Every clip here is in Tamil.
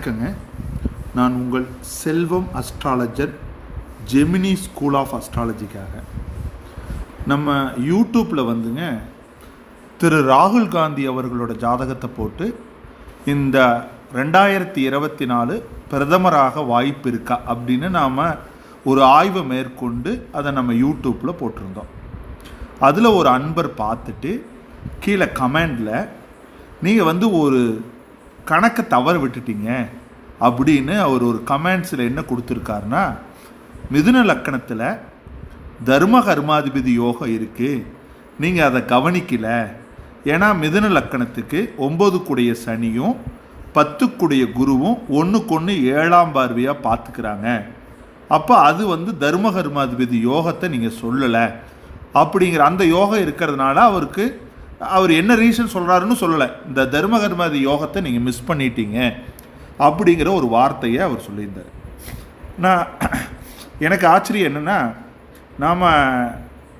வணக்கங்க. நான் உங்கள் Selvam astrologer Gemini school of அஸ்ட்ராலஜிக்காக நம்ம யூடியூப்பில் வந்துங்க திரு ராகுல் காந்தி அவர்களோட ஜாதகத்தை போட்டு இந்த ரெண்டாயிரத்தி இருபத்தி நாலு பிரதமராக வாய்ப்பு இருக்கா அப்படின்னு நாம் ஒரு ஆய்வை மேற்கொண்டு அதை நம்ம யூடியூப்பில் போட்டிருந்தோம். அதில் ஒரு அன்பர் பார்த்துட்டு கீழே கமெண்டில் நீங்கள் வந்து ஒரு கணக்கை தவற விட்டுட்டீங்க அப்படின்னு அவர் ஒரு கமெண்ட்ஸில் என்ன கொடுத்துருக்காருன்னா மிதுன லக்கணத்தில் தர்ம கர்மாதிபதி யோகம் இருக்குது நீங்கள் அதை கவனிக்கல. ஏன்னா மிதுன லக்கணத்துக்கு ஒம்பது கூடிய சனியும் பத்துக்குடைய குருவும் ஒன்றுக்கு ஒன்று ஏழாம் பார்வையாக பார்த்துக்கிறாங்க. அப்போ அது வந்து தர்ம கர்மாதிபதி யோகத்தை நீங்கள் சொல்லலை. அப்படிங்கிற அந்த யோகம் இருக்கிறதுனால அவருக்கு அவர் என்ன ரீசன் சொல்கிறாருன்னு சொல்லலை. இந்த தர்மகர்மாதி யோகத்தை நீங்கள் மிஸ் பண்ணிட்டீங்க அப்படிங்கிற ஒரு வார்த்தையை அவர் சொல்லியிருந்தார். நான் எனக்கு ஆச்சரியம் என்னென்னா நாம்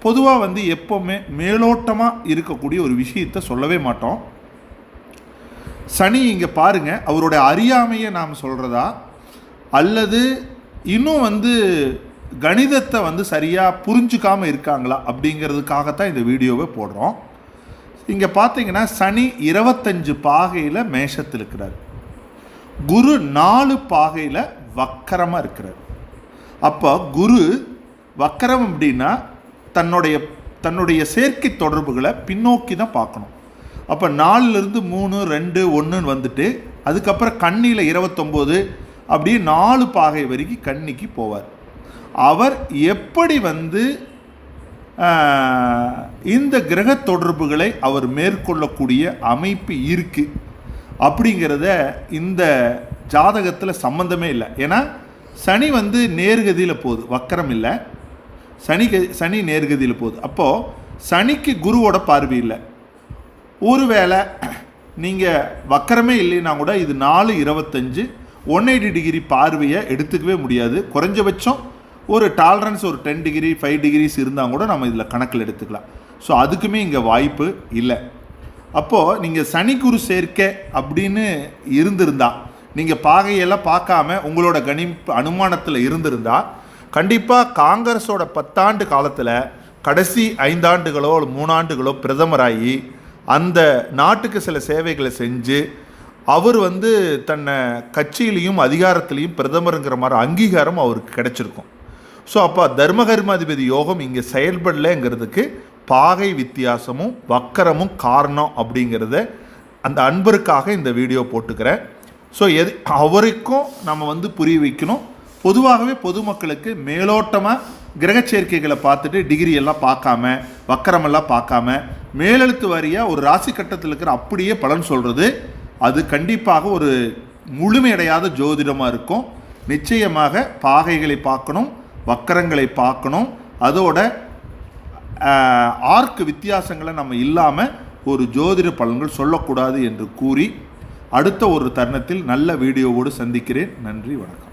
பொதுவாக வந்து எப்போவுமே மேலோட்டமாக இருக்கக்கூடிய ஒரு விஷயத்தை சொல்லவே மாட்டோம். சனி இங்கே பாருங்கள் அவருடைய அறியாமையை நாம் சொல்கிறதா அல்லது இன்னும் வந்து கணிதத்தை வந்து சரியாக புரிஞ்சுக்காமல் இருக்காங்களா அப்படிங்கிறதுக்காகத்தான் இந்த வீடியோவை போடுறோம். இங்கே பார்த்தீங்கன்னா சனி இருபத்தஞ்சு பாகையில் மேஷத்தில் இருக்கிறார். குரு நாலு பாகையில் வக்கரமாக இருக்கிறார். அப்போ குரு வக்கரம் அப்படின்னா தன்னுடைய தன்னுடைய செயற்கை தொடர்புகளை பின்னோக்கி தான் பார்க்கணும். அப்போ நாலுலேருந்து மூணு ரெண்டு ஒன்றுன்னு வந்துட்டு அதுக்கப்புறம் கண்ணியில் இருபத்தொம்போது அப்படியே நாலு பாகை வரைக்கும் கன்னிக்கு போவார். அவர் எப்படி வந்து இந்த கிரக தொடர்புகளை அவர் மேற்கொள்ளக்கூடிய அமைப்பு இருக்குது அப்படிங்கிறத இந்த ஜாதகத்தில் சம்மந்தமே இல்லை. ஏன்னா சனி வந்து நேர்கதியில் போகுது. வக்கரம் இல்லை. சனி சனி நேர்கதியில் போகுது. அப்போது சனிக்கு குருவோட பார்வை இல்லை. ஒருவேளை நீங்கள் வக்கரமே இல்லைன்னா கூட இது நாலு இருபத்தஞ்சு ஒன் எயிட்டி டிகிரி பார்வையை எடுத்துக்கவே முடியாது. குறைஞ்சபட்சம் ஒரு டாலரன்ஸ் ஒரு டென் டிகிரி ஃபைவ் டிகிரிஸ் இருந்தால் கூட நம்ம இதில் கணக்கில் எடுத்துக்கலாம். ஸோ அதுக்குமே இங்கே வாய்ப்பு இல்லை. அப்போது நீங்கள் சனி குரு சேர்க்கை அப்படின்னு இருந்திருந்தா நீங்கள் பாகையெல்லாம் பார்க்காம உங்களோட கணிப்பு அனுமானத்தில் இருந்திருந்தா கண்டிப்பாக காங்கிரஸோட பத்தாண்டு காலத்தில் கடைசி ஐந்தாண்டுகளோ மூணாண்டுகளோ பிரதமராகி அந்த நாட்டுக்கு சில சேவைகளை செஞ்சு அவர் வந்து தன்னை கட்சியிலையும் அதிகாரத்திலையும் பிரதமருங்கிற மாதிரி அங்கீகாரம் அவருக்கு கிடைச்சிருக்கும். ஸோ அப்போ தர்மகர்மாதிபதி யோகம் இங்கே செயல்படலைங்கிறதுக்கு பாகை வித்தியாசமும் வக்கரமும் காரணம் அப்படிங்கிறத அந்த அன்பருக்காக இந்த வீடியோ போட்டுக்கிறேன். ஸோ எது அவருக்கும் நம்ம வந்து புரிய வைக்கணும். பொதுவாகவே பொதுமக்களுக்கு மேலோட்டமாக கிரக சேர்க்கைகளை பார்த்துட்டு டிகிரி எல்லாம் பார்க்காம வக்கரமெல்லாம் பார்க்காம மேலெழுத்து வாரியாக ஒரு ராசி கட்டத்தில் இருக்கிற அப்படியே பலன் சொல்கிறது அது கண்டிப்பாக ஒரு முழுமையடையாத ஜோதிடமாக இருக்கும். நிச்சயமாக பாகைகளை பார்க்கணும். வக்கரங்களை பார்க்கணும். அதோட ஆர்க்கு வித்தியாசங்களை நம்ம இல்லாமல் ஒரு ஜோதிட பலன்கள் சொல்லக்கூடாது என்று கூறி அடுத்த ஒரு தருணத்தில் நல்ல வீடியோவோடு சந்திக்கிறேன். நன்றி வணக்கம்.